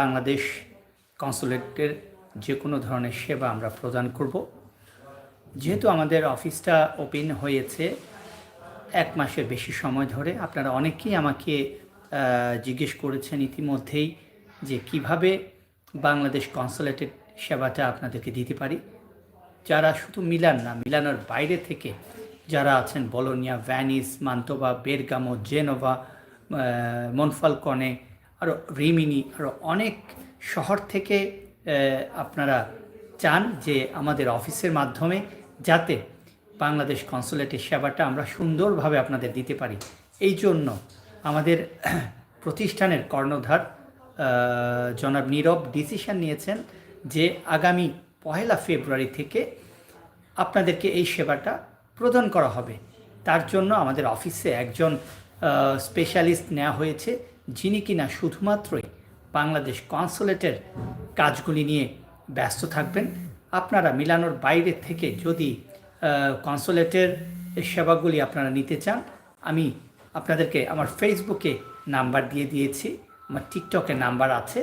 বাংলাদেশ কনসুলেটের যে কোনো ধরনের সেবা আমরা প্রদান করব। যেহেতু আমাদের অফিসটা ওপেন হয়েছে এক মাসের বেশি সময় ধরে, আপনারা অনেকেই আমাকে জিজ্ঞেস করেছেন ইতিমধ্যেই যে কীভাবে বাংলাদেশ কনসুলেটের সেবাটা আপনাদেরকে দিতে পারি। যারা শুধু মিলান না, মিলানোর বাইরে থেকে যারা আছেন, Bologna, Venice, Mantova, Bergamo, Genova Monfalcone আরও রিমিনি আরও অনেক শহর থেকে আপনারা চান যে আমাদের অফিসের মাধ্যমে যাতে বাংলাদেশ কনসুলেটের সেবাটা আমরা সুন্দরভাবে আপনাদের দিতে পারি। এই জন্য আমাদের প্রতিষ্ঠানের কর্ণধার জনাব নীরব ডিসিশন নিয়েছেন যে আগামী পহেলা ফেব্রুয়ারি থেকে আপনাদেরকে এই সেবাটা প্রদান করা হবে। তার জন্য আমাদের অফিসে একজন স্পেশালিস্ট নেওয়া হয়েছে। যিনি কিনা শুধুমাত্রই বাংলাদেশ কনসুলেটের কাজগুলি নিয়ে ব্যস্ত থাকবেন, আপনারা মিলানোর বাইরে থেকে যদি কনসুলেটের সেবাগুলি আপনারা নিতে চান, আমি আপনাদেরকে আমার ফেসবুকে নাম্বার দিয়ে দিয়েছি, আমার টিকটকে নাম্বার আছে,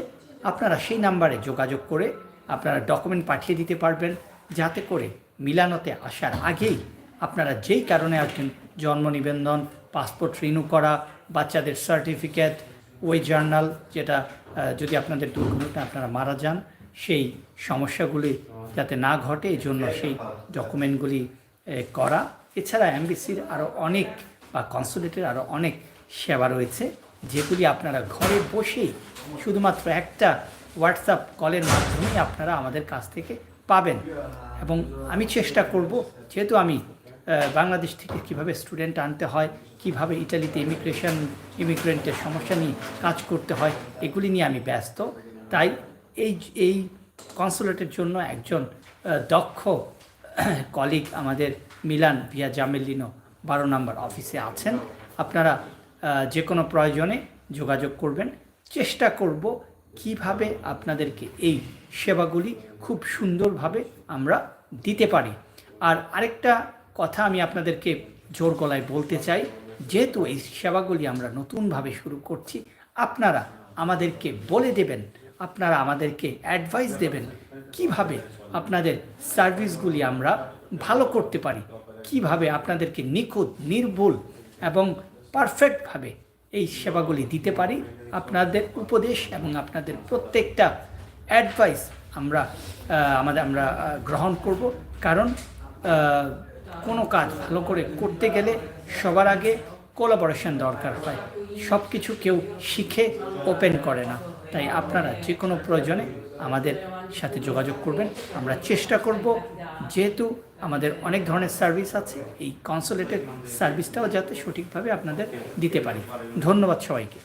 আপনারা সেই নাম্বারে যোগাযোগ করে আপনারা ডকুমেন্ট পাঠিয়ে দিতে পারবেন, যাতে করে মিলানোতে আসার আগেই আপনারা যেই কারণে আসবেন, জন্ম নিবন্ধন, পাসপোর্ট রিনিউ করা, বাচ্চাদের সার্টিফিকেট ওই জার্নাল যেটা যদি আপনাদের দুর্ঘটনা আপনারা মারা যান, সেই সমস্যাগুলি যাতে না ঘটে এই জন্য সেই ডকুমেন্টগুলি করা। এছাড়া এমবিসির আরও অনেক বা কনসুলেটের আরও অনেক সেবা রয়েছে, যেগুলি আপনারা ঘরে বসেই শুধুমাত্র একটা হোয়াটসঅ্যাপ কলের মাধ্যমে আপনারা আমাদের কাছ থেকে পাবেন। এবং আমি চেষ্টা করব, যেহেতু আমি বাংলাদেশ থেকে কীভাবে স্টুডেন্ট আনতে হয়, কীভাবে ইটালিতে ইমিগ্রেশন ইমিগ্রেন্টের সমস্যা নিয়ে কাজ করতে হয়, এগুলি নিয়ে আমি ব্যস্ত। তাই এই এই কনসুলেটের জন্য একজন দক্ষ কলিগ আমাদের মিলান ভিয়া জামেলিনো বারো নম্বর অফিসে আছেন। আপনারা যে কোনো প্রয়োজনে যোগাযোগ করবেন। চেষ্টা করব কীভাবে আপনাদেরকে এই সেবাগুলি খুব সুন্দরভাবে আমরা দিতে পারি। আর আরেকটা কথা আমি আপনাদেরকে জোর গলায় বলতে চাই। যেহেতু এই সেবাগুলি আমরা নতুনভাবে শুরু করছি, আপনারা আমাদেরকে বলে দেবেন, আপনারা আমাদেরকে অ্যাডভাইস দেবেন কীভাবে আপনাদের সার্ভিসগুলি আমরা ভালো করতে পারি, কীভাবে আপনাদেরকে নিখুঁত, নির্ভুল এবং পারফেক্টভাবে এই সেবাগুলি দিতে পারি। আপনাদের উপদেশ এবং আপনাদের প্রত্যেকটা অ্যাডভাইস আমরা আমাদের, আমরা গ্রহণ করব। কারণ কোনো কাজ ভালো করে করতে গেলে সবার আগে কোলাবোরেশন দরকার হয়। সব কিছু কেউ শিখে ওপেন করে না। তাই আপনারা যে কোনো প্রয়োজনে আমাদের সাথে যোগাযোগ করবেন। আমরা চেষ্টা করব যেহেতু আমাদের অনেক ধরনের সার্ভিস আছে, এই কনসুলেটের সার্ভিসটাও যাতে সঠিকভাবে আপনাদের দিতে পারি। ধন্যবাদ সবাইকে।